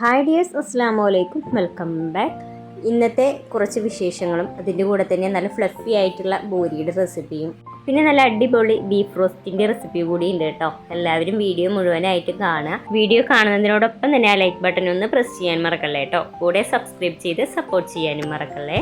Hi dears അസ്സാം വലൈക്കും welcome back. ഇന്നത്തെ കുറച്ച് വിശേഷങ്ങളും അതിന്റെ കൂടെ തന്നെ നല്ല ഫ്ലഫി ആയിട്ടുള്ള ബോരിയുടെ റെസിപ്പിയും പിന്നെ നല്ല അടിപൊളി ബീഫ് റോസ്റ്റിന്റെ റെസിപ്പി കൂടി ഉണ്ട് കേട്ടോ. എല്ലാവരും വീഡിയോ മുഴുവനായിട്ട് കാണുക. വീഡിയോ കാണുന്നതിനോടൊപ്പം തന്നെ ആ ലൈക്ക് ബട്ടൺ ഒന്ന് പ്രസ് ചെയ്യാൻ മറക്കല്ലേ കേട്ടോ. കൂടെ സബ്സ്ക്രൈബ് ചെയ്ത് സപ്പോർട്ട് ചെയ്യാനും മറക്കല്ലേ.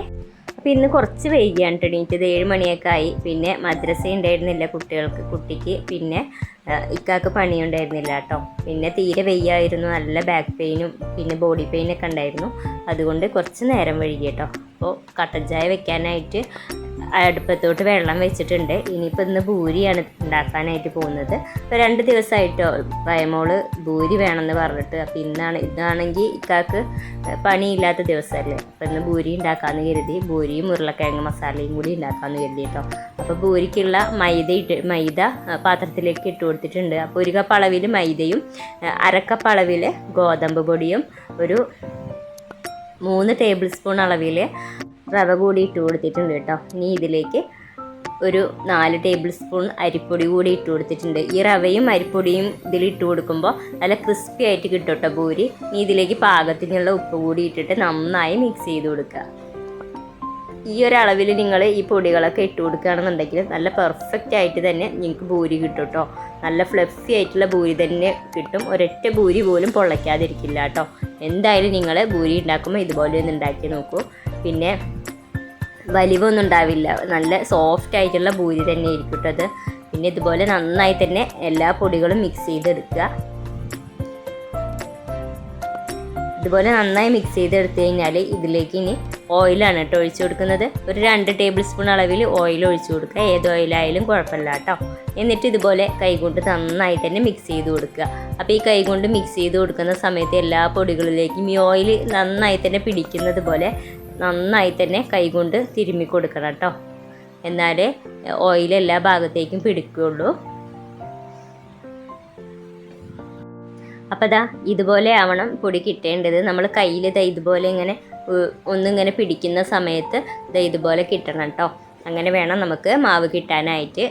അപ്പോൾ ഇന്ന് കുറച്ച് വൈകിയാണ് ട്ടോ എണീറ്റത് ഏഴ് മണിയൊക്കെ ആയി. പിന്നെ മദ്രസ ഉണ്ടായിരുന്നില്ല കുട്ടികൾക്ക് കുട്ടിക്ക്. പിന്നെ ഇക്കാക്ക് പണിയുണ്ടായിരുന്നില്ല കേട്ടോ. പിന്നെ തീരെ വെയ്യായിരുന്നു നല്ല ബാക്ക് പെയിനും പിന്നെ ബോഡി പെയിനൊക്കെ ഉണ്ടായിരുന്നു. അതുകൊണ്ട് കുറച്ച് നേരം വൈകി കേട്ടോ. അപ്പോൾ കട്ടൻ ചായ വെക്കാനായിട്ട് അടുപ്പത്തോട്ട് വെള്ളം വെച്ചിട്ടുണ്ട്. ഇനിയിപ്പോൾ ഇന്ന് ഭൂരിയാണ് ഉണ്ടാക്കാനായിട്ട് പോകുന്നത്. അപ്പോൾ രണ്ട് ദിവസമായിട്ടോ പയമോൾ ഭൂരി വേണമെന്ന് പറഞ്ഞിട്ട്. അപ്പോൾ ഇന്നാണ് ഇന്നാണെങ്കിൽ ഇക്കാക്ക് പണിയില്ലാത്ത ദിവസമല്ലേ അപ്പോൾ ഇന്ന് ഭൂരി ഉണ്ടാക്കാമെന്ന് കരുതി ഭൂരിയും ഉരുളക്കിഴങ്ങ് മസാലയും കൂടി ഉണ്ടാക്കാമെന്ന് കരുതി കേട്ടോ അപ്പോൾ ഭൂരിക്കുള്ള മൈദ ഇട്ട് മൈദ പാത്രത്തിലേക്ക് ഇട്ട് കൊടുത്തിട്ടുണ്ട്. അപ്പോൾ ഒരു കപ്പ് അളവിൽ മൈദയും അരക്കപ്പ് അളവിൽ ഗോതമ്പ് പൊടിയും ഒരു മൂന്ന് ടേബിൾ സ്പൂൺ അളവിൽ റവ കൂടി ഇട്ട് കൊടുത്തിട്ടുണ്ട് കേട്ടോ. ഇനി ഇതിലേക്ക് ഒരു നാല് ടേബിൾ സ്പൂൺ അരിപ്പൊടി കൂടി ഇട്ട് കൊടുത്തിട്ടുണ്ട്. ഈ റവയും അരിപ്പൊടിയും ഇതിൽ ഇട്ട് കൊടുക്കുമ്പോൾ നല്ല ക്രിസ്പി ആയിട്ട് കിട്ടും കേട്ടോ പൂരി ഇനി ഇതിലേക്ക് പാകത്തിനുള്ള ഉപ്പ് കൂടി ഇട്ടിട്ട് നന്നായി മിക്സ് ചെയ്ത് കൊടുക്കുക. ഈ ഒരു അളവിൽ നിങ്ങൾ ഈ പൊടികളൊക്കെ ഇട്ട് കൊടുക്കുകയാണെന്നുണ്ടെങ്കിൽ നല്ല പെർഫെക്റ്റ് ആയിട്ട് തന്നെ നിങ്ങൾക്ക് ഭൂരി കിട്ടും കേട്ടോ നല്ല ഫ്ലഫി ആയിട്ടുള്ള ഭൂരി തന്നെ കിട്ടും. ഒരൊറ്റ ഭൂരി പോലും പൊള്ളയ്ക്കാതിരിക്കില്ല കേട്ടോ എന്തായാലും നിങ്ങൾ ഭൂരി ഉണ്ടാക്കുമ്പോൾ ഇതുപോലെ ഒന്ന് ഉണ്ടാക്കി നോക്കൂ. പിന്നെ വലിവൊന്നും ഉണ്ടാവില്ല. നല്ല സോഫ്റ്റ് ആയിട്ടുള്ള ഭൂരി തന്നെ ആയിരിക്കും കേട്ടോ അത്. പിന്നെ ഇതുപോലെ നന്നായി തന്നെ എല്ലാ പൊടികളും മിക്സ് ചെയ്തെടുക്കുക. ഇതുപോലെ നന്നായി മിക്സ് ചെയ്തെടുത്തു കഴിഞ്ഞാൽ ഇതിലേക്ക് ഇനി ഓയിലാണ് കേട്ടോ ഒഴിച്ചു കൊടുക്കുന്നത്. ഒരു രണ്ട് ടേബിൾ സ്പൂൺ അളവിൽ ഓയിൽ ഒഴിച്ചു കൊടുക്കുക. ഏത് ഓയിലായാലും കുഴപ്പമില്ല കേട്ടോ. എന്നിട്ട് ഇതുപോലെ കൈകൊണ്ട് നന്നായി തന്നെ മിക്സ് ചെയ്ത് കൊടുക്കുക. അപ്പോൾ ഈ കൈകൊണ്ട് മിക്സ് ചെയ്ത് കൊടുക്കുന്ന സമയത്ത് എല്ലാ പൊടികളിലേക്കും ഈ ഓയിൽ നന്നായി തന്നെ പിടിക്കുന്നത് പോലെ നന്നായി തന്നെ കൈകൊണ്ട് തിരുമ്മി കൊടുക്കണം കേട്ടോ. എന്നാലേ ഓയിൽ എല്ലാ ഭാഗത്തേക്കും പിടിക്കുകയുള്ളൂ. അപ്പോൾ ദാ ഇതുപോലെ ആവണം പൊടി കിട്ടേണ്ടത്. നമ്മൾ കയ്യിൽ ദാ ഇതുപോലെ ഇങ്ങനെ ഒന്നിങ്ങനെ പിടിക്കുന്ന സമയത്ത് ദാ ഇതുപോലെ കിട്ടണം കേട്ടോ അങ്ങനെ വേണം നമുക്ക് മാവ് കിട്ടാനായിട്ട്.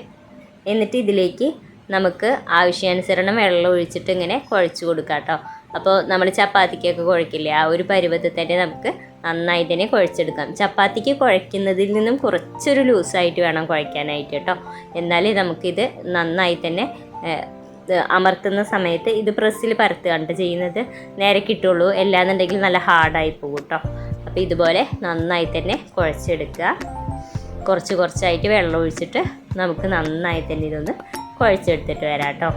എന്നിട്ട് ഇതിലേക്ക് നമുക്ക് ആവശ്യാനുസരണം വെള്ളം ഒഴിച്ചിട്ട് ഇങ്ങനെ കുഴച്ച് കൊടുക്കാം കേട്ടോ അപ്പോൾ നമ്മൾ ചപ്പാത്തിക്കൊക്കെ കുഴക്കില്ലേ ആ ഒരു പരുവത്തിൽ തന്നെ നമുക്ക് നന്നായി തന്നെ കുഴച്ചെടുക്കാം. ചപ്പാത്തിക്ക് കുഴയ്ക്കുന്നതിൽ നിന്നും കുറച്ചൊരു ലൂസായിട്ട് വേണം കുഴയ്ക്കാനായിട്ട് കേട്ടോ എന്നാലേ നമുക്കിത് നന്നായി തന്നെ അമർത്തുന്ന സമയത്ത് ഇത് പ്രസ്സിൽ പരത്തുകയാണ് ചെയ്യുന്നത്. നേരെ കിട്ടുള്ളൂ. അല്ലാന്നുണ്ടെങ്കിൽ നല്ല ഹാർഡായി പോകും കേട്ടോ. അപ്പോൾ ഇതുപോലെ നന്നായി തന്നെ കുഴച്ചെടുക്കുക. കുറച്ച് കുറച്ചായിട്ട് വെള്ളം ഒഴിച്ചിട്ട് നമുക്ക് നന്നായി തന്നെ ഇതൊന്ന് കുഴച്ചെടുത്തിട്ട് വരാം കേട്ടോ.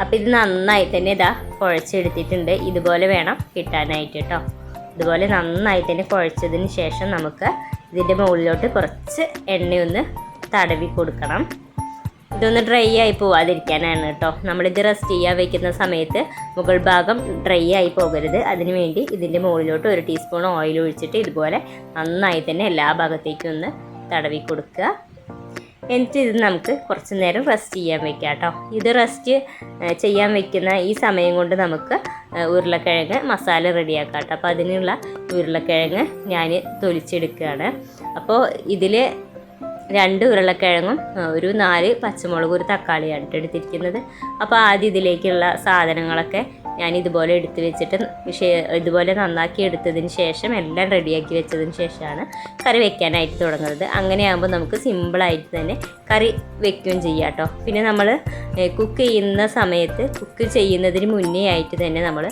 അപ്പോൾ ഇത് നന്നായി തന്നെ ഇതാ കുഴച്ചെടുത്തിട്ടുണ്ട്. ഇതുപോലെ വേണം കിട്ടാനായിട്ട് കേട്ടോ. ഇതുപോലെ നന്നായി തന്നെ കുഴച്ചതിന് ശേഷം നമുക്ക് ഇതിന്റെ മുകളിലോട്ട് കുറച്ച് എണ്ണയൊന്ന് തടവി കൊടുക്കണം. ഇതൊന്ന് ഡ്രൈ ആയി പോവാതിരിക്കാനാണ് കേട്ടോ. നമ്മളിത് റെസ്റ്റ് ചെയ്യാൻ വെക്കുന്ന സമയത്ത് മുകൾ ഭാഗം ഡ്രൈ ആയി പോകരുത്. അതിന് വേണ്ടി ഇതിന്റെ മുകളിലോട്ട് ഒരു ടീസ്പൂൺ ഓയിൽ ഒഴിച്ചിട്ട് ഇതുപോലെ നന്നായി തന്നെ എല്ലാ ഭാഗത്തേക്കും ഒന്ന് തടവി കൊടുക്കുക. എന്നിട്ട് ഇത് നമുക്ക് കുറച്ച് നേരം റെസ്റ്റ് ചെയ്യാൻ വെക്കാം കേട്ടോ. ഇത് റെസ്റ്റ് ചെയ്യാൻ വെക്കുന്ന ഈ സമയം കൊണ്ട് നമുക്ക് ഉരുളക്കിഴങ്ങ് മസാല റെഡിയാക്കാം അപ്പോൾ അതിനുള്ള ഉരുളക്കിഴങ്ങ് ഞാൻ തൊലിച്ചെടുക്കുകയാണ്. അപ്പോൾ ഇതിൽ രണ്ട് ഉരുളക്കിഴങ്ങും ഒരു നാല് പച്ചമുളകും ഒരു തക്കാളിയാണ് എടുത്തിരിക്കുന്നത്. അപ്പോൾ ആദ്യം ഇതിലേക്കുള്ള സാധനങ്ങളൊക്കെ ഞാൻ ഇതുപോലെ എടുത്തു വെച്ചിട്ട് ഇതുപോലെ നന്നാക്കി എടുത്തതിന് ശേഷം എല്ലാം റെഡിയാക്കി വെച്ചതിന് ശേഷമാണ് കറി വെക്കാനായിട്ട് തുടങ്ങുന്നത്. അങ്ങനെയാകുമ്പോൾ നമുക്ക് സിമ്പിളായിട്ട് തന്നെ കറി വെക്കുകയും ചെയ്യാം കേട്ടോ പിന്നെ നമ്മൾ കുക്ക് ചെയ്യുന്ന സമയത്ത് കുക്ക് ചെയ്യുന്നതിന് മുന്നേ ആയിട്ട് തന്നെ നമ്മൾ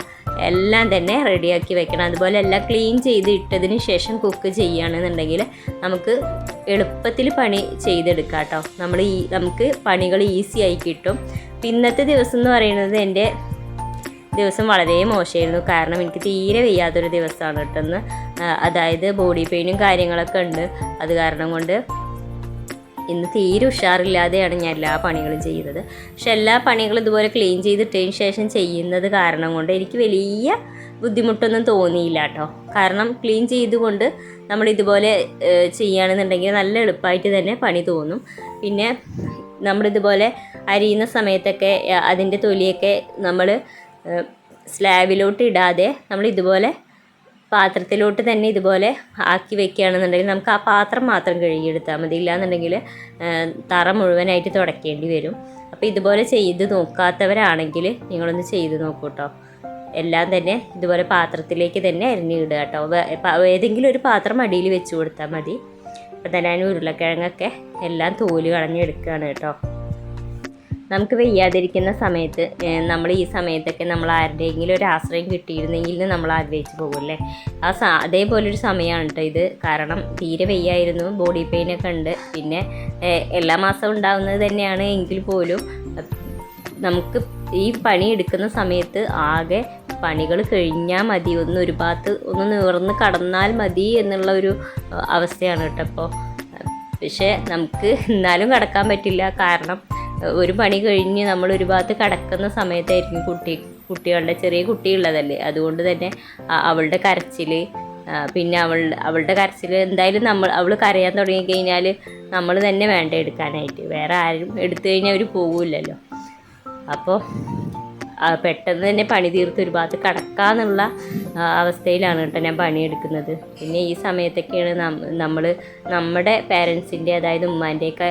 എല്ലാം തന്നെ റെഡിയാക്കി വെക്കണം. അതുപോലെ എല്ലാം ക്ലീൻ ചെയ്ത് ഇട്ടതിന് ശേഷം കുക്ക് ചെയ്യുകയാണെന്നുണ്ടെങ്കിൽ നമുക്ക് എളുപ്പത്തിൽ പണി ചെയ്തെടുക്കാം കേട്ടോ നമ്മൾ ഈ നമുക്ക് പണികൾ ഈസി ആയി കിട്ടും. ഇന്നത്തെ ദിവസം എന്ന് പറയുന്നത് എന്റെ ദിവസം വളരെ മോശമായിരുന്നു. കാരണം എനിക്ക് തീരെ വയ്യാത്തൊരു ദിവസമാണ് കേട്ടെന്ന് അതായത് ബോഡി പെയിനും കാര്യങ്ങളൊക്കെ ഉണ്ട്. അത് കാരണം കൊണ്ട് ഇന്ന് തീരെ ഉഷാറില്ലാതെയാണ് ഞാൻ എല്ലാ പണികളും ചെയ്തത് പക്ഷെ എല്ലാ പണികളും ഇതുപോലെ ക്ലീൻ ചെയ്തിട്ടതിന് ശേഷം ചെയ്യുന്നത് കാരണം കൊണ്ട് എനിക്ക് വലിയ ബുദ്ധിമുട്ടൊന്നും തോന്നിയില്ല കേട്ടോ. കാരണം ക്ലീൻ ചെയ്തുകൊണ്ട് നമ്മൾ ഇതുപോലെ ചെയ്യുകയാണെന്നുണ്ടെങ്കിൽ നല്ല എളുപ്പമായിട്ട് തന്നെ പണി തോന്നും. പിന്നെ നമ്മളിതുപോലെ അരിയുന്ന സമയത്തൊക്കെ അതിന്റെ തൊലിയൊക്കെ നമ്മൾ സ്ലാബിലോട്ട് ഇടാതെ നമ്മൾ ഇതുപോലെ പാത്രത്തിലോട്ട് തന്നെ ഇതുപോലെ ആക്കി വെക്കുകയാണെന്നുണ്ടെങ്കിൽ നമുക്ക് ആ പാത്രം മാത്രം കഴുകിയെടുത്താൽ മതി. ഇല്ലാന്നുണ്ടെങ്കിൽ തറ മുഴുവനായിട്ട് തുടക്കേണ്ടി വരും. അപ്പോൾ ഇതുപോലെ ചെയ്ത് നോക്കാത്തവരാണെങ്കിൽ നിങ്ങളൊന്ന് ചെയ്ത് നോക്കൂ കേട്ടോ എല്ലാം തന്നെ ഇതുപോലെ പാത്രത്തിലേക്ക് തന്നെ അരിഞ്ഞിടുക കേട്ടോ ഏതെങ്കിലും ഒരു പാത്രം അടിയിൽ വെച്ച് കൊടുത്താൽ മതി. അപ്പോൾ തന്നെ ഉരുളക്കിഴങ്ങൊക്കെ എല്ലാം തോൽ കളഞ്ഞെടുക്കുകയാണ് കേട്ടോ നമുക്ക് വെയ്യാതിരിക്കുന്ന സമയത്ത് നമ്മൾ ഈ സമയത്തൊക്കെ നമ്മൾ ആരുടെയെങ്കിലും ഒരു ആശ്രയം കിട്ടിയിരുന്നെങ്കിൽ നമ്മൾ ആഗ്രഹിച്ചു പോകുമല്ലേ ആ സ അതേപോലൊരു സമയമാണ് കേട്ടോ ഇത്. കാരണം തീരെ വെയ്യായിരുന്നു ബോഡി പെയിനൊക്കെ ഉണ്ട്. പിന്നെ എല്ലാ മാസവും ഉണ്ടാവുന്നത് തന്നെയാണ് എങ്കിൽ പോലും നമുക്ക് ഈ പണി എടുക്കുന്ന സമയത്ത് ആകെ പണികൾ കഴിഞ്ഞാൽ മതി. ഒന്ന് ഒരു ഭാഗത്ത് ഒന്ന് നിവർന്ന് കടന്നാൽ മതി എന്നുള്ള ഒരു അവസ്ഥയാണ് കേട്ടോ അപ്പോൾ പക്ഷേ നമുക്ക് എന്നാലും കടക്കാൻ പറ്റില്ല. കാരണം ഒരു പണി കഴിഞ്ഞ് നമ്മൾ ഒരു ഭാഗത്ത് കടക്കുന്ന സമയത്തായിരിക്കും കുട്ടി കുട്ടികളുടെ ചെറിയ കുട്ടിയുള്ളതല്ലേ? അതുകൊണ്ട് തന്നെ അവളുടെ കരച്ചിൽ പിന്നെ അവളുടെ അവളുടെ കരച്ചിൽ എന്തായാലും നമ്മൾ അവൾ കരയാൻ തുടങ്ങിക്കഴിഞ്ഞാൽ നമ്മൾ തന്നെ വേണ്ട എടുക്കാനായിട്ട്. വേറെ ആരും എടുത്തു കഴിഞ്ഞാൽ അവർ പോകില്ലല്ലോ അപ്പോൾ പെട്ടെന്ന് തന്നെ പണി തീർത്ത് ഒരു ഭാഗത്ത് കടക്കാന്നുള്ള അവസ്ഥയിലാണ് കേട്ടോ ഞാൻ പണിയെടുക്കുന്നത്. പിന്നെ ഈ സമയത്തൊക്കെയാണ് നമ്മൾ നമ്മുടെ പേരൻസിന്റെ അതായത് ഉമ്മാന്റെയൊക്കെ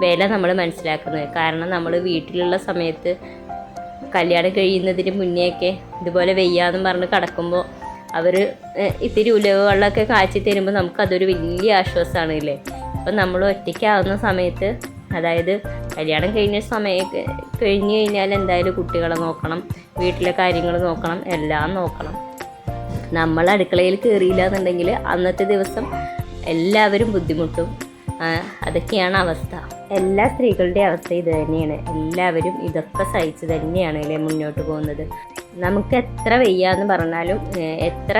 വില നമ്മൾ മനസ്സിലാക്കുന്നത്. കാരണം നമ്മൾ വീട്ടിലുള്ള സമയത്ത് കല്യാണം കഴിയുന്നതിന് മുന്നേയൊക്കെ ഇതുപോലെ വെയ്യാന്നും പറഞ്ഞ് കിടക്കുമ്പോൾ അവർ ഇത്തിരി ഉലവ് വെള്ളമൊക്കെ കാച്ചി തരുമ്പോൾ നമുക്കതൊരു വലിയ ആശ്വാസമാണ് ഇല്ലേ? അപ്പം നമ്മൾ ഒറ്റയ്ക്കാവുന്ന സമയത്ത് അതായത് കല്യാണം കഴിഞ്ഞ സമയം കഴിഞ്ഞ് കഴിഞ്ഞാൽ എന്തായാലും കുട്ടികളെ നോക്കണം വീട്ടിലെ കാര്യങ്ങൾ നോക്കണം എല്ലാം നോക്കണം. നമ്മൾ അടുക്കളയിൽ കയറിയില്ല എന്നുണ്ടെങ്കിൽ അന്നത്തെ ദിവസം എല്ലാവരും ബുദ്ധിമുട്ടും. അതൊക്കെയാണ് അവസ്ഥ. എല്ലാ സ്ത്രീകളുടെയും അവസ്ഥ ഇത് തന്നെയാണ്. എല്ലാവരും ഇതൊക്കെ സഹിച്ച് തന്നെയാണ് അല്ലേ മുന്നോട്ട് പോകുന്നത്. നമുക്ക് എത്ര വയ്യാന്ന് പറഞ്ഞാലും എത്ര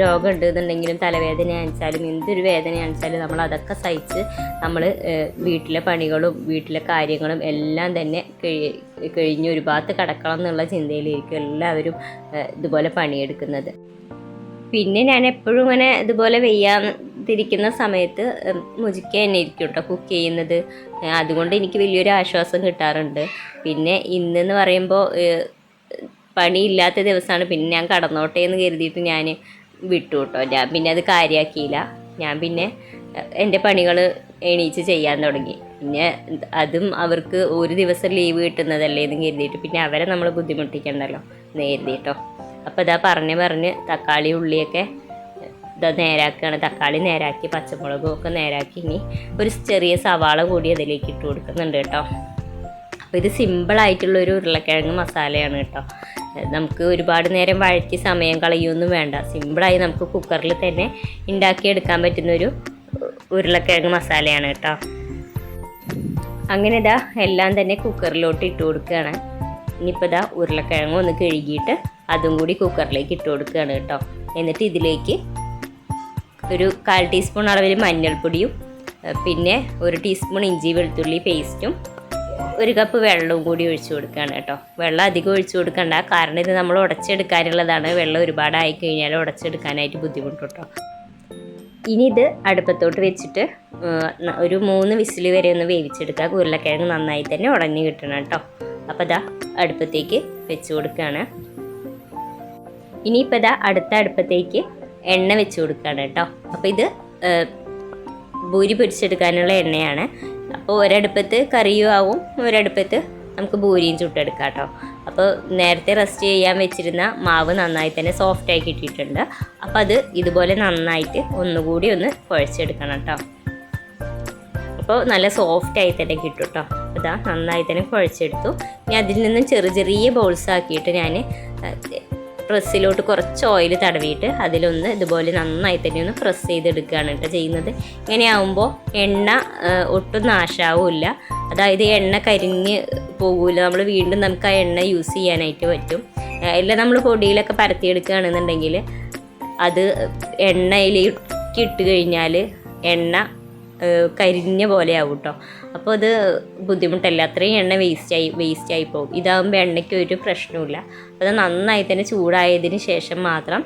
രോഗം ഉണ്ടെന്നുണ്ടെങ്കിലും തലവേദന ആണെച്ചാലും എന്തൊരു വേദന ആണെച്ചാലും നമ്മൾ അതൊക്കെ സഹിച്ച് നമ്മൾ വീട്ടിലെ പണികളും വീട്ടിലെ കാര്യങ്ങളും എല്ലാം തന്നെ കഴി കഴിഞ്ഞ് ഒരു ഭാഗത്ത് കിടക്കണം എന്നുള്ള ചിന്തയിലിരിക്കും എല്ലാവരും ഇതുപോലെ പണിയെടുക്കുന്നത്. പിന്നെ ഞാൻ എപ്പോഴും ഇങ്ങനെ ഇതുപോലെ വെയ്യാതിരിക്കുന്ന സമയത്ത് മുജിക്ക തന്നെ ഇരിക്കും കേട്ടോ കുക്ക് ചെയ്യുന്നത്. അതുകൊണ്ട് എനിക്ക് വലിയൊരു ആശ്വാസം കിട്ടാറുണ്ട്. പിന്നെ ഇന്നെന്ന് പറയുമ്പോൾ പണിയില്ലാത്ത ദിവസമാണ് പിന്നെ ഞാൻ കടന്നോട്ടെ എന്ന് കരുതിയിട്ട് ഞാൻ വിട്ടു കേട്ടോ. ഞാൻ പിന്നെ അത് കാര്യമാക്കിയില്ല ഞാൻ പിന്നെ എന്റെ പണികൾ എണീച്ച് ചെയ്യാൻ തുടങ്ങി. പിന്നെ അതും അവർക്ക് ഒരു ദിവസം ലീവ് കിട്ടുന്നതല്ലേ എന്ന് കരുതിയിട്ട് പിന്നെ അവരെ നമ്മൾ ബുദ്ധിമുട്ടിക്കണ്ടല്ലോ എന്ന് കരുതിയിട്ടോ അപ്പോൾ ഇതാ പറഞ്ഞ് പറഞ്ഞ് തക്കാളി ഉള്ളിയൊക്കെ ഇതാ നേരാക്കുകയാണ് തക്കാളി നേരാക്കി പച്ചമുളകും ഒക്കെ നേരാക്കി ഇനി ഒരു ചെറിയ സവാള കൂടി അതിലേക്ക് ഇട്ട് കൊടുക്കുന്നുണ്ട് കേട്ടോ. അപ്പോൾ ഇത് സിമ്പിളായിട്ടുള്ള ഒരു ഉരുളക്കിഴങ്ങ് മസാലയാണ് കേട്ടോ. നമുക്ക് ഒരുപാട് നേരം വഴറ്റി സമയം കളയൊന്നും വേണ്ട. സിമ്പിളായി നമുക്ക് കുക്കറിൽ തന്നെ ഉണ്ടാക്കിയെടുക്കാൻ പറ്റുന്ന ഒരു ഉരുളക്കിഴങ്ങ് മസാലയാണ് കേട്ടോ. അങ്ങനെ ഇതാ എല്ലാം തന്നെ കുക്കറിലോട്ട് ഇട്ട് കൊടുക്കുകയാണ് ഇനിയിപ്പോൾ ഇതാ ഉരുളക്കിഴങ്ങ് ഒന്ന് കഴുകിയിട്ട് അതും കൂടി കുക്കറിലേക്ക് ഇട്ട് കൊടുക്കുകയാണ് കേട്ടോ. എന്നിട്ട് ഇതിലേക്ക് ഒരു കാൽ ടീസ്പൂൺ അളവിൽ മഞ്ഞൾപ്പൊടിയും പിന്നെ ഒരു ടീസ്പൂൺ ഇഞ്ചി വെളുത്തുള്ളി പേസ്റ്റും ഒരു കപ്പ് വെള്ളവും കൂടി ഒഴിച്ചു കൊടുക്കുകയാണ് കേട്ടോ. വെള്ളം അധികം ഒഴിച്ചു കൊടുക്കണ്ട. കാരണം ഇത് നമ്മൾ ഉടച്ചെടുക്കാനുള്ളതാണ്. വെള്ളം ഒരുപാടായി കഴിഞ്ഞാൽ ഉടച്ചെടുക്കാനായിട്ട് ബുദ്ധിമുട്ട് കേട്ടോ ഇനി ഇത് അടുപ്പത്തോട്ട് വെച്ചിട്ട് ഒരു മൂന്ന് വിസിൽ വരെ ഒന്ന് വേവിച്ചെടുക്കുക. ഉരുളക്കിഴങ്ങ് നന്നായി തന്നെ ഉടഞ്ഞു കിട്ടണം കേട്ടോ. അപ്പോൾ ഇതാ അടുപ്പത്തേക്ക് വെച്ച് കൊടുക്കുകയാണ്. ഇനിയിപ്പോൾ ഇതാ അടുത്ത അടുപ്പത്തേക്ക് എണ്ണ വെച്ച് കൊടുക്കുകയാണ് കേട്ടോ. അപ്പോൾ ഇത് ഭൂരി പൊരിച്ചെടുക്കാനുള്ള എണ്ണയാണ്. അപ്പോൾ ഒരടുപ്പത്ത് കറിയും ആവും ഒരടുപ്പത്ത് നമുക്ക് ഭൂരിയും ചുട്ടെടുക്കാം കേട്ടോ. അപ്പോൾ നേരത്തെ റെസ്റ്റ് ചെയ്യാൻ വെച്ചിരുന്ന മാവ് നന്നായി തന്നെ സോഫ്റ്റായി കിട്ടിയിട്ടുണ്ട്. അപ്പോൾ അത് ഇതുപോലെ നന്നായിട്ട് ഒന്നുകൂടി ഒന്ന് കുഴച്ചെടുക്കണം കേട്ടോ. അപ്പോൾ നല്ല സോഫ്റ്റായി തന്നെ കിട്ടും കേട്ടോ. ഇതാ നന്നായി തന്നെ കുഴച്ചെടുത്തു. ഇനി അതിൽ നിന്നും ചെറിയ ചെറിയ ബോൾസ് ആക്കിയിട്ട് ഞാൻ പ്രസ്സിലോട്ട് കുറച്ച് ഓയിൽ തടവിയിട്ട് അതിലൊന്ന് ഇതുപോലെ നന്നായി തന്നെ ഒന്ന് പ്രസ് ചെയ്തെടുക്കുകയാണ് കേട്ടോ ചെയ്യുന്നത്. ഇങ്ങനെയാവുമ്പോൾ എണ്ണ ഒട്ടും നാശാവില്ല അതായത് എണ്ണ കരിഞ്ഞ് പോകില്ല നമ്മൾ വീണ്ടും നമുക്ക് ആ എണ്ണ യൂസ് ചെയ്യാനായിട്ട് പറ്റും. അല്ല നമ്മൾ പൊടിയിലൊക്കെ പരത്തിയെടുക്കുകയാണെന്നുണ്ടെങ്കിൽ അത് എണ്ണയിലേക്ക് ഇട്ട് കഴിഞ്ഞാൽ എണ്ണ കരിഞ്ഞ പോലെ ആവും കേട്ടോ അപ്പോൾ അത് ബുദ്ധിമുട്ടല്ല. അത്രയും എണ്ണ വേസ്റ്റ് ആയി പോകും. ഇതാകുമ്പോൾ എണ്ണയ്ക്ക് ഒരു പ്രശ്നവുമില്ല. അത് നന്നായി തന്നെ ചൂടായതിന് ശേഷം മാത്രം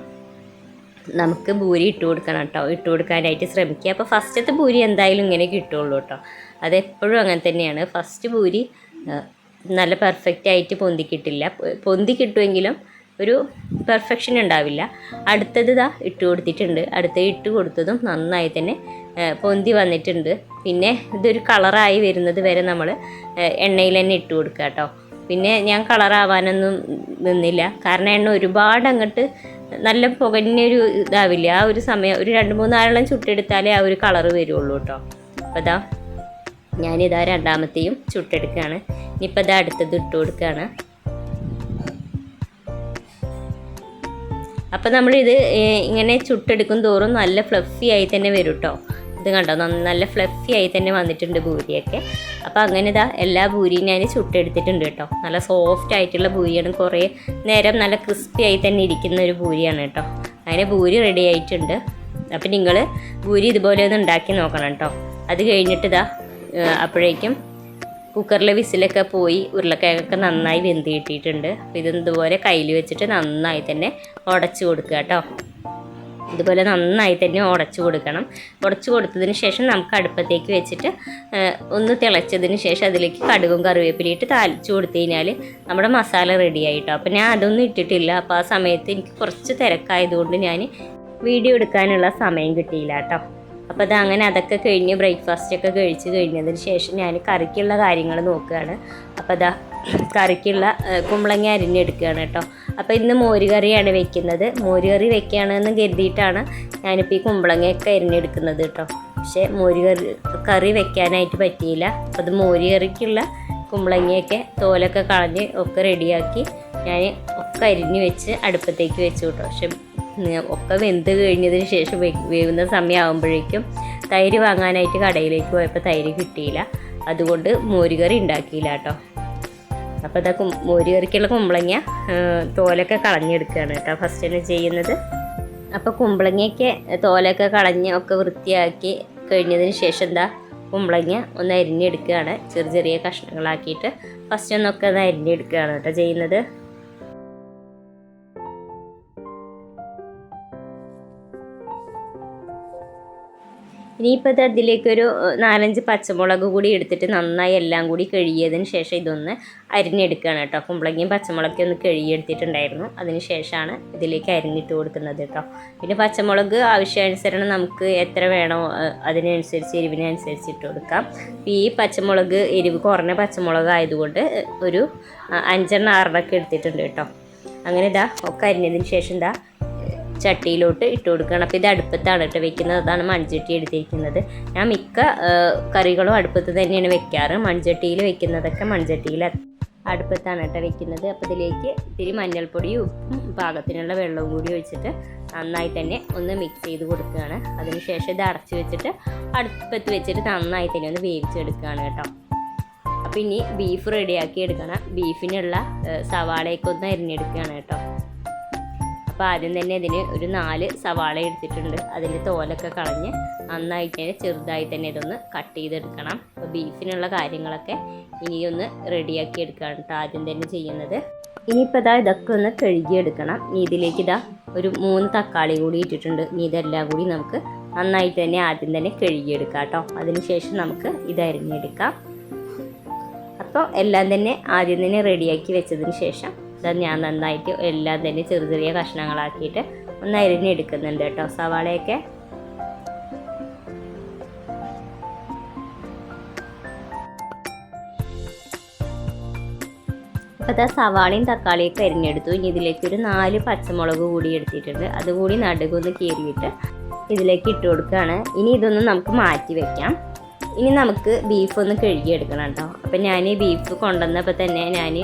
നമുക്ക് ഭൂരി ഇട്ട് കൊടുക്കണം കേട്ടോ. ഇട്ട് കൊടുക്കാനായിട്ട് ശ്രമിക്കുക. അപ്പോൾ ഫസ്റ്റത്തെ ഭൂരി എന്തായാലും ഇങ്ങനെ കിട്ടുള്ളൂ കേട്ടോ. അതെപ്പോഴും അങ്ങനെ തന്നെയാണ്. ഫസ്റ്റ് ഭൂരി നല്ല പെർഫെക്റ്റ് ആയിട്ട് പൊന്തി കിട്ടില്ല. പൊന്തി കിട്ടുമെങ്കിലും ഒരു പെർഫെക്ഷൻ ഉണ്ടാവില്ല. അടുത്തത് ഇതാ ഇട്ട് കൊടുത്തിട്ടുണ്ട്. അടുത്തത് ഇട്ട് കൊടുത്തതും നന്നായി തന്നെ പൊന്തി വന്നിട്ടുണ്ട്. പിന്നെ ഇതൊരു കളറായി വരുന്നത് വരെ നമ്മൾ എണ്ണയിൽ തന്നെ ഇട്ട് കൊടുക്കുക കേട്ടോ. പിന്നെ ഞാൻ കളറാവാനൊന്നും നിന്നില്ല. കാരണം എണ്ണ ഒരുപാട് അങ്ങോട്ട് നല്ല പുകഞ്ഞൊരു ഇതാവില്ല? ആ ഒരു സമയം ഒരു രണ്ട് മൂന്ന് നാലെണ്ണം ചുട്ടെടുത്താലേ ആ ഒരു കളറ് വരുള്ളൂ കേട്ടോ. അപ്പോൾ ഇതാ ഞാനിതാ രണ്ടാമത്തെയും ചുട്ടെടുക്കുകയാണ്. ഇനിയിപ്പോൾ ഇതാ അടുത്തത് ഇട്ട് കൊടുക്കുകയാണ്. അപ്പോൾ നമ്മളിത് ഇങ്ങനെ ചുട്ടെടുക്കും തോറും നല്ല ഫ്ലഫി ആയി തന്നെ വരും കേട്ടോ. ഇത് കണ്ടോ? നല്ല ഫ്ലഫി ആയി തന്നെ വന്നിട്ടുണ്ട് ഭൂരിയൊക്കെ. അപ്പോൾ അങ്ങനെ ഇതാ എല്ലാ ഭൂരിയും ഞാൻ ചുട്ടെടുത്തിട്ടുണ്ട് കേട്ടോ. നല്ല സോഫ്റ്റ് ആയിട്ടുള്ള ഭൂരിയാണ്. കുറേ നേരം നല്ല ക്രിസ്പി ആയി തന്നെ ഇരിക്കുന്ന ഒരു ഭൂരിയാണ് കേട്ടോ. അങ്ങനെ ഭൂരി റെഡി ആയിട്ടുണ്ട്. അപ്പം നിങ്ങൾ ഭൂരി ഇതുപോലെ ഒന്ന് ഉണ്ടാക്കി നോക്കണം കേട്ടോ. അത് കഴിഞ്ഞിട്ട് ഇതാ അപ്പോഴേക്കും കുക്കറിലെ വിസിലൊക്കെ പോയി ഉരുളക്കിഴങ്ങൊക്കെ നന്നായി വെന്ത് കിട്ടിയിട്ടുണ്ട്. അപ്പോൾ ഇത് ഇതുപോലെ കയ്യിൽ വെച്ചിട്ട് നന്നായി തന്നെ ഉടച്ചു കൊടുക്കുക കേട്ടോ. ഇതുപോലെ നന്നായി തന്നെ ഉടച്ചു കൊടുക്കണം. ഉടച്ചു കൊടുത്തതിന് ശേഷം നമുക്ക് അടുപ്പത്തേക്ക് വെച്ചിട്ട് ഒന്ന് തിളച്ചതിന് ശേഷം അതിലേക്ക് കടുകും കറിവേപ്പിലയും ഇട്ട് താലിച്ചു കൊടുത്തു കഴിഞ്ഞാൽ നമ്മുടെ മസാല റെഡി ആയിട്ടോ. അപ്പോൾ ഞാൻ അതൊന്നും ഇട്ടിട്ടില്ല. അപ്പോൾ ആ സമയത്ത് എനിക്ക് കുറച്ച് തിരക്കായതുകൊണ്ട് ഞാൻ വീഡിയോ എടുക്കാനുള്ള സമയം കിട്ടിയില്ല കേട്ടോ. അപ്പോൾ അത് അങ്ങനെ അതൊക്കെ കഴിഞ്ഞ് ബ്രേക്ക്ഫാസ്റ്റ് ഒക്കെ കഴിച്ച് കഴിഞ്ഞതിന് ശേഷം ഞാൻ കറിക്കുള്ള കാര്യങ്ങൾ നോക്കുകയാണ്. അപ്പോൾ അതാ കറിക്കുള്ള കുമ്പളങ്ങ അരിഞ്ഞെടുക്കുകയാണ് കേട്ടോ. അപ്പോൾ ഇന്ന് മോരുകറിയാണ് വെക്കുന്നത്. മോരുകറി വെക്കുകയാണെന്ന് കരുതിയിട്ടാണ് ഞാനിപ്പോൾ ഈ കുമ്പളങ്ങയൊക്കെ അരിഞ്ഞെടുക്കുന്നത് കേട്ടോ. പക്ഷേ മോരുകറി കറി വെക്കാനായിട്ട് പറ്റിയില്ല. അപ്പോൾ അത് മോരുകറിക്കുള്ള കുമ്പളങ്ങയൊക്കെ തോലൊക്കെ കളഞ്ഞ് ഒക്കെ റെഡിയാക്കി ഞാൻ ഒക്കെ അരിഞ്ഞ് വെച്ച് അടുപ്പത്തേക്ക് വെച്ചു കേട്ടോ. പക്ഷെ ഒക്കെ വെന്ത് കഴിഞ്ഞതിന് ശേഷം വേവുന്ന സമയമാകുമ്പോഴേക്കും തൈര് വാങ്ങാനായിട്ട് കടയിലേക്ക് പോയപ്പോൾ തൈര് കിട്ടിയില്ല. അതുകൊണ്ട് മോരുകറി ഉണ്ടാക്കിയില്ല കേട്ടോ. അപ്പോൾ ഇതാ മോരി കറിക്കുള്ള കുമ്പളങ്ങ തോലൊക്കെ കളഞ്ഞെടുക്കുകയാണ് കേട്ടോ. ഫസ്റ്റ് തന്നെ ചെയ്യുന്നത്. അപ്പോൾ കുമ്പളങ്ങയൊക്കെ തോലൊക്കെ കളഞ്ഞ് ഒക്കെ വൃത്തിയാക്കി കഴിഞ്ഞതിന് ശേഷം എന്താ കുമ്പളങ്ങ ഒന്ന് അരിഞ്ഞെടുക്കുകയാണ്. ചെറിയ ചെറിയ കഷ്ണങ്ങളാക്കിയിട്ട് ഫസ്റ്റ് ഒന്നൊക്കെ ഒന്ന് അരിഞ്ഞെടുക്കുകയാണ് കേട്ടോ ചെയ്യുന്നത്. ഇനിയിപ്പോൾ ഇത് അതിലേക്കൊരു നാലഞ്ച് പച്ചമുളക് കൂടി എടുത്തിട്ട് നന്നായി എല്ലാം കൂടി കഴുകിയതിന് ശേഷം ഇതൊന്ന് അരിഞ്ഞെടുക്കുകയാണ് കേട്ടോ. കുമ്പളങ്ങയും പച്ചമുളകൊക്കെ ഒന്ന് കഴുകിയെടുത്തിട്ടുണ്ടായിരുന്നു. അതിന് ശേഷമാണ് ഇതിലേക്ക് അരിഞ്ഞിട്ട് കൊടുക്കുന്നത് കേട്ടോ. പിന്നെ പച്ചമുളക് ആവശ്യാനുസരണം നമുക്ക് എത്ര വേണോ അതിനനുസരിച്ച് എരിവിനനുസരിച്ച് ഇട്ട് കൊടുക്കാം. ഈ പച്ചമുളക് എരിവ് കുറഞ്ഞ പച്ചമുളക് ആയതുകൊണ്ട് ഒരു അഞ്ചെണ്ണ ആറെണ്ണമൊക്കെ എടുത്തിട്ടുണ്ട് കേട്ടോ. അങ്ങനെ ഇതാ ഒക്കെ അരിഞ്ഞതിന് ശേഷം ഇതാ ചട്ടിയിലോട്ട് ഇട്ട് കൊടുക്കണം അപ്പോൾ ഇത് അടുപ്പത്താണ് ഇട്ട് വെക്കുന്നത്. അതാണ് മൺചട്ടി എടുത്തിരിക്കുന്നത്. ഞാൻ മിക്ക കറികളും അടുപ്പത്ത് തന്നെയാണ് വെക്കാറ്. മൺചട്ടിയിൽ വെക്കുന്നതൊക്കെ മൺചട്ടിയിൽ അടുപ്പത്താണ് കേട്ടോ വെക്കുന്നത്. അപ്പോൾ ഇതിലേക്ക് ഇത്തിരി മഞ്ഞൾപ്പൊടിയും ഉപ്പും പാകത്തിനുള്ള വെള്ളവും കൂടി ഒഴിച്ചിട്ട് നന്നായി തന്നെ ഒന്ന് മിക്സ് ചെയ്ത് കൊടുക്കുകയാണ്. അതിനുശേഷം ഇത് അടച്ച് വെച്ചിട്ട് അടുപ്പത്ത് വെച്ചിട്ട് നന്നായി തന്നെ ഒന്ന് വേവിച്ചെടുക്കുകയാണ് കേട്ടോ. അപ്പോൾ ഇനി ബീഫ് റെഡിയാക്കി എടുക്കണം. ബീഫിനുള്ള സവാളയൊക്കെ ഒന്ന് അരിഞ്ഞെടുക്കുകയാണ് കേട്ടോ. അപ്പോൾ ആദ്യം തന്നെ ഇതിന് ഒരു നാല് സവാള എടുത്തിട്ടുണ്ട്. അതിന്റെ തോലൊക്കെ കളഞ്ഞ് നന്നായിട്ട് തന്നെ ചെറുതായി തന്നെ ഇതൊന്ന് കട്ട് ചെയ്തെടുക്കണം. അപ്പോൾ ബീഫിനുള്ള കാര്യങ്ങളൊക്കെ ഇനിയൊന്ന് റെഡിയാക്കി എടുക്കുകയാണ് കേട്ടോ ആദ്യം തന്നെ ചെയ്യുന്നത്. ഇനിയിപ്പോൾ ഇതാ ഇതൊക്കെ ഒന്ന് കഴുകിയെടുക്കണം. ഇനി ഇതിലേക്ക് ഇതാ ഒരു മൂന്ന് തക്കാളി കൂടി ഇട്ടിട്ടുണ്ട്. ഇനി ഇതെല്ലാം കൂടി നമുക്ക് നന്നായിട്ട് തന്നെ ആദ്യം തന്നെ കഴുകിയെടുക്കാം കേട്ടോ. അതിനുശേഷം നമുക്ക് ഇത് അരിഞ്ഞെടുക്കാം. അപ്പോൾ എല്ലാം തന്നെ ആദ്യം തന്നെ റെഡിയാക്കി വെച്ചതിന് ശേഷം ഇതാ ഞാൻ നന്നായിട്ട് എല്ലാം തന്നെ ചെറിയ ചെറിയ കഷ്ണങ്ങളാക്കിയിട്ട് ഒന്ന് അരിഞ്ഞെടുക്കുന്നുണ്ട് കേട്ടോ. സവാളയൊക്കെ. അപ്പോൾ അതാ സവാളയും തക്കാളിയൊക്കെ അരിഞ്ഞെടുത്തു. ഇനി ഇതിലേക്ക് ഒരു നാല് പച്ചമുളക് കൂടി എടുത്തിട്ടുണ്ട്. അതുകൂടി നടുകൊന്ന് കീറിയിട്ട് ഇതിലേക്ക് ഇട്ട് കൊടുക്കുകയാണ്. ഇനി ഇതൊന്ന് നമുക്ക് മാറ്റി വെക്കാം. ഇനി നമുക്ക് ബീഫ് ഒന്ന് കഴുകിയെടുക്കണം കേട്ടോ. അപ്പം ഞാൻ ബീഫ് കൊണ്ടുവന്നപ്പോൾ തന്നെ ഞാൻ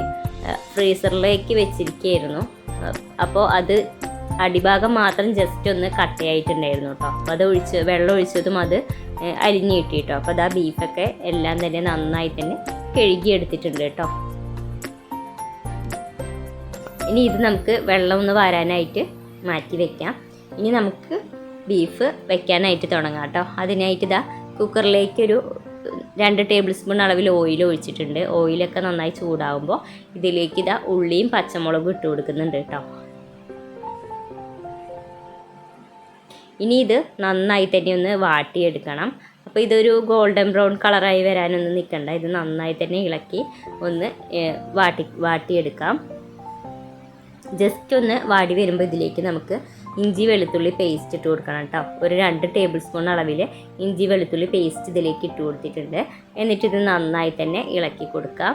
ഫ്രീസറിലേക്ക് വെച്ചിരിക്കുകയായിരുന്നു. അപ്പോൾ അത് അടിഭാഗം മാത്രം ജസ്റ്റ് ഒന്ന് കട്ടയായിട്ടുണ്ടായിരുന്നു കേട്ടോ. അപ്പോൾ അത് ഒഴിച്ച് വെള്ളം ഒഴിച്ചതും അത് അരിഞ്ഞു കിട്ടി കേട്ടോ അപ്പോൾ അത് ആ ബീഫൊക്കെ എല്ലാം തന്നെ നന്നായി തന്നെ കഴുകിയെടുത്തിട്ടുണ്ട് കേട്ടോ. ഇനി ഇത് നമുക്ക് വെള്ളം ഒന്ന് വരാനായിട്ട് മാറ്റി വെക്കാം. ഇനി നമുക്ക് ബീഫ് വെക്കാനായിട്ട് തുടങ്ങാം കേട്ടോ. അതിനായിട്ട് ഇതാ കുക്കറിലേക്ക് ഒരു രണ്ട് ടേബിൾ സ്പൂൺ അളവിൽ ഓയിൽ ഒഴിച്ചിട്ടുണ്ട്. ഓയിലൊക്കെ നന്നായി ചൂടാകുമ്പോൾ ഇതിലേക്ക് ഇതാ ഉള്ളിയും പച്ചമുളകും ഇട്ട് കൊടുക്കുന്നുണ്ട് കേട്ടോ. ഇനി ഇത് നന്നായി തന്നെ ഒന്ന് വാട്ടിയെടുക്കണം. അപ്പോൾ ഇതൊരു ഗോൾഡൻ ബ്രൗൺ കളറായി വരാനൊന്നും നിൽക്കണ്ട ഇത് നന്നായി തന്നെ ഇളക്കി ഒന്ന് വാട്ടി വാട്ടിയെടുക്കാം. ജസ്റ്റ് ഒന്ന് വാടി വരുമ്പോൾ ഇതിലേക്ക് നമുക്ക് ഇഞ്ചി വെളുത്തുള്ളി പേസ്റ്റ് ഇട്ട് കൊടുക്കണം കേട്ടോ ഒരു രണ്ട് ടേബിൾ സ്പൂൺ അളവിൽ ഇഞ്ചി വെളുത്തുള്ളി പേസ്റ്റ് ഇതിലേക്ക് ഇട്ട് കൊടുത്തിട്ടുണ്ട്. എന്നിട്ട് ഇത് നന്നായി തന്നെ ഇളക്കി കൊടുക്കാം.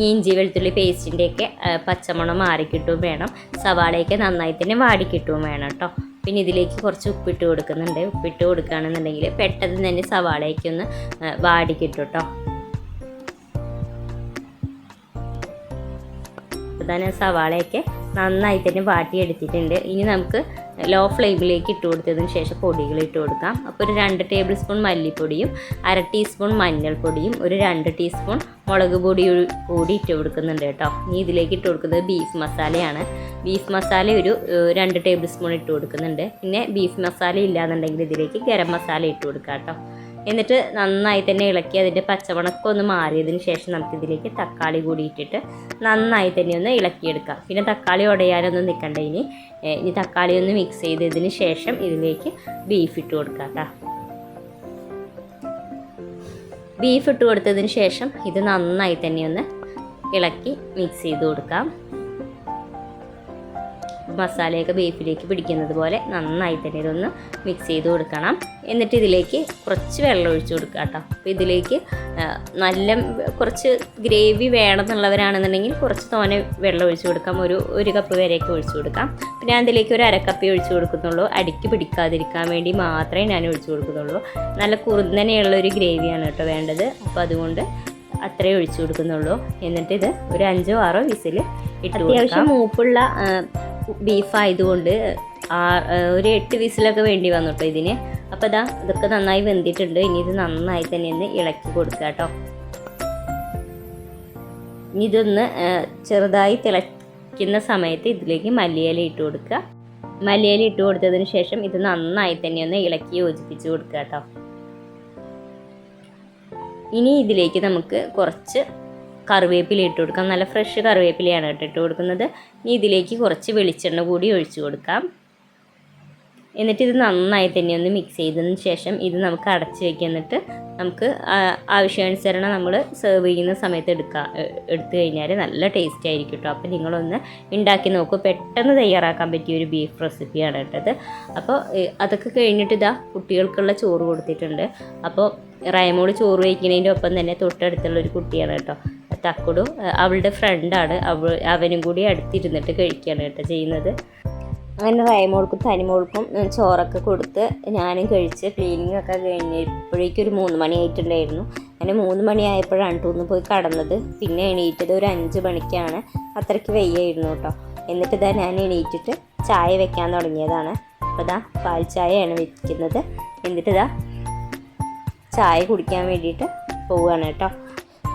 ഈ ഇഞ്ചി വെളുത്തുള്ളി പേസ്റ്റിന്റെയൊക്കെ പച്ചമണം മാറിക്കിട്ടും വേണം. സവാളയൊക്കെ നന്നായി തന്നെ വാടിക്കിട്ടും വേണം കേട്ടോ പിന്നെ ഇതിലേക്ക് കുറച്ച് ഉപ്പിട്ട് കൊടുക്കുന്നുണ്ട്. ഉപ്പിട്ട് കൊടുക്കുകയാണെന്നുണ്ടെങ്കിൽ പെട്ടെന്ന് തന്നെ സവാളയ്ക്കൊന്ന് വാടിക്കിട്ടും കേട്ടോ പ്രധാന സവാളയൊക്കെ നന്നായി തന്നെ വാട്ടിയെടുത്തിട്ടുണ്ട്. ഇനി നമുക്ക് ലോ ഫ്ലെയിമിലേക്ക് ഇട്ട് കൊടുത്തതിന് ശേഷം പൊടികൾ ഇട്ട് കൊടുക്കാം. അപ്പോൾ ഒരു രണ്ട് ടേബിൾ സ്പൂൺ മല്ലിപ്പൊടിയും അര ടീസ്പൂൺ മഞ്ഞൾപ്പൊടിയും ഒരു രണ്ട് ടീസ്പൂൺ മുളക് പൊടി കൂടി ഇട്ട് കൊടുക്കുന്നുണ്ട് കേട്ടോ. ഇനി ഇതിലേക്ക് ഇട്ട് കൊടുക്കുന്നത് ബീഫ് മസാലയാണ് ബീഫ് മസാല ഒരു രണ്ട് ടേബിൾ സ്പൂൺ ഇട്ട് കൊടുക്കുന്നുണ്ട്. പിന്നെ ബീഫ് മസാല ഇല്ലാന്നുണ്ടെങ്കിൽ ഇതിലേക്ക് ഗരം മസാല ഇട്ട് കൊടുക്കാം കേട്ടോ. എന്നിട്ട് നന്നായി തന്നെ ഇളക്കി അതിന്റെ പച്ചമണക്കം ഒന്ന് മാറിയതിന് ശേഷം നമുക്കിതിലേക്ക് തക്കാളി കൂടി ഇട്ടിട്ട് നന്നായി തന്നെ ഒന്ന് ഇളക്കിയെടുക്കാം. പിന്നെ തക്കാളി ഉടയാനൊന്നും നിൽക്കണ്ട ഇനി. ഇനി തക്കാളി ഒന്ന് മിക്സ് ചെയ്തതിന് ശേഷം ഇതിലേക്ക് ബീഫ് ഇട്ട് കൊടുക്കാം കേട്ടോ. ബീഫ് ഇട്ട് കൊടുത്തതിന് ശേഷം ഇത് നന്നായി തന്നെ ഒന്ന് ഇളക്കി മിക്സ് ചെയ്ത് കൊടുക്കാം. മസാലയൊക്കെ ബീഫിലേക്ക് പിടിക്കുന്നത് പോലെ നന്നായി തന്നെ ഇതൊന്ന് മിക്സ് ചെയ്ത് കൊടുക്കണം. എന്നിട്ട് ഇതിലേക്ക് കുറച്ച് വെള്ളം ഒഴിച്ച് കൊടുക്കുക കേട്ടോ. അപ്പോൾ ഇതിലേക്ക് നല്ല കുറച്ച് ഗ്രേവി വേണമെന്നുള്ളവരാണെന്നുണ്ടെങ്കിൽ കുറച്ച് തോനെ വെള്ളം ഒഴിച്ച് കൊടുക്കാം. ഒരു ഒരു കപ്പ് വരെയൊക്കെ ഒഴിച്ച് കൊടുക്കാം. പിന്നെ അതിലേക്ക് ഒരു അരക്കപ്പി ഒഴിച്ച് കൊടുക്കുന്നുള്ളൂ. അടിക്ക് പിടിക്കാതിരിക്കാൻ വേണ്ടി മാത്രമേ ഞാൻ ഒഴിച്ച് കൊടുക്കുന്നുള്ളൂ. നല്ല കുറുന്നനെയുള്ള ഒരു ഗ്രേവിയാണ് കേട്ടോ വേണ്ടത്. അപ്പോൾ അതുകൊണ്ട് അത്രേ ഒഴിച്ചു കൊടുക്കുന്നുള്ളൂ. എന്നിട്ട് ഇത് ഒരു അഞ്ചോ ആറോ വിസിൽ ഇട്ട് അത്യാവശ്യം മൂപ്പുള്ള ബീഫ് ആയതുകൊണ്ട് ഒരു എട്ട് വിസിലൊക്കെ വേണ്ടി വന്നു കേട്ടോ ഇതിന്. അപ്പോൾ ഇതാ ഇതൊക്കെ നന്നായി വെന്തിട്ടുണ്ട്. ഇനി ഇത് നന്നായി തന്നെ ഒന്ന് ഇളക്കി കൊടുക്കുക കേട്ടോ. ഇനി ഇതൊന്ന് ചെറുതായി തിളയ്ക്കുന്ന സമയത്ത് ഇതിലേക്ക് മല്ലിയില ഇട്ട് കൊടുക്കുക. മല്ലിയില ഇട്ട് കൊടുത്തതിന് ശേഷം ഇത് നന്നായി തന്നെ ഒന്ന് ഇളക്കി യോജിപ്പിച്ച് കൊടുക്കുക കേട്ടോ. ഇനി ഇതിലേക്ക് നമുക്ക് കുറച്ച് കറിവേപ്പില ഇട്ട് കൊടുക്കാം. നല്ല ഫ്രഷ് കറിവേപ്പിലയാണ് കേട്ടോ ഇട്ട് കൊടുക്കുന്നത്. ഇനി ഇതിലേക്ക് കുറച്ച് വെളിച്ചെണ്ണ കൂടി ഒഴിച്ചു കൊടുക്കാം. എന്നിട്ട് ഇത് നന്നായി തന്നെ ഒന്ന് മിക്സ് ചെയ്തതിന് ശേഷം ഇത് നമുക്ക് അടച്ച് വെക്കുന്നിട്ട് നമുക്ക് ആവശ്യാനുസരണം നമ്മൾ സെർവ് ചെയ്യുന്ന സമയത്ത് എടുക്കുക എടുത്തു കഴിഞ്ഞാൽ നല്ല ടേസ്റ്റ് ആയിരിക്കും കേട്ടോ. അപ്പോൾ നിങ്ങളൊന്ന് ഉണ്ടാക്കി നോക്കൂ. പെട്ടെന്ന് തയ്യാറാക്കാൻ പറ്റിയ ഒരു ബീഫ് റെസിപ്പിയാണ് കേട്ടത് അപ്പോൾ അതൊക്കെ കഴിഞ്ഞിട്ട് ഇതാ കുട്ടികൾക്കുള്ള ചോറ് കൊടുത്തിട്ടുണ്ട്. അപ്പോൾ റയമോട് ചോറ് വയ്ക്കുന്നതിന്റെ ഒപ്പം തന്നെ തൊട്ടടുത്തുള്ള ഒരു കുട്ടിയാണ് കേട്ടോ. തക്കുടു അവളുടെ ഫ്രണ്ടാണ്. അവൾ അവനും കൂടി അടുത്തിരുന്നിട്ട് കഴിക്കുകയാണ് കേട്ടോ ചെയ്യുന്നത്. അങ്ങനെ റയമോൾക്കും തനിമോൾക്കും ചോറൊക്കെ കൊടുത്ത് ഞാനും കഴിച്ച് ക്ലീനിങ് ഒക്കെ കഴിഞ്ഞപ്പോഴേക്കും ഒരു മൂന്ന് മണി ആയിട്ടുണ്ടായിരുന്നു അങ്ങനെ മൂന്ന് മണിയായപ്പോഴാണ് ടൂന്ന് പോയി കടന്നത്. പിന്നെ എണീറ്റത് ഒരു അഞ്ച് മണിക്കാണ്. അത്രയ്ക്ക് വെയ്യായിരുന്നു കേട്ടോ. എന്നിട്ട് ഇതാ ഞാൻ എണീറ്റിട്ട് ചായ വെക്കാൻ തുടങ്ങിയതാണ്. അപ്പോൾ ഇതാ പാൽ ചായയാണ് വെക്കുന്നത്. എന്നിട്ട് ഇതാ ചായ കുടിക്കാൻ വേണ്ടിയിട്ട് പോവുകയാണ് കേട്ടോ.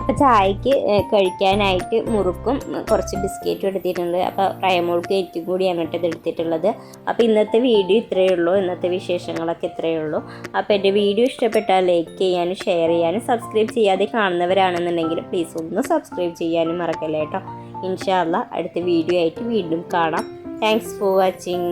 അപ്പോൾ ചായക്ക് കഴിക്കാനായിട്ട് മുറുക്കും കുറച്ച് ബിസ്ക്കറ്റും എടുത്തിട്ടുണ്ട്. അപ്പോൾ റയമോൾക്ക് ഏറ്റവും കൂടിയാണ് കേട്ടോ ഇത് എടുത്തിട്ടുള്ളത്. അപ്പോൾ ഇന്നത്തെ വീഡിയോ ഇത്രയേ ഉള്ളൂ. ഇന്നത്തെ വിശേഷങ്ങളൊക്കെ ഇത്രയേ ഉള്ളൂ. അപ്പോൾ എന്റെ വീഡിയോ ഇഷ്ടപ്പെട്ടാൽ ലൈക്ക് ചെയ്യാനും ഷെയർ ചെയ്യാനും സബ്സ്ക്രൈബ് ചെയ്യാതെ കാണുന്നവരാണെന്നുണ്ടെങ്കിൽ പ്ലീസ് ഒന്ന് സബ്സ്ക്രൈബ് ചെയ്യാനും മറക്കല്ലേ കേട്ടോ. ഇൻഷാല്ല അടുത്ത വീഡിയോ ആയിട്ട് വീണ്ടും കാണാം. Thanks for watching.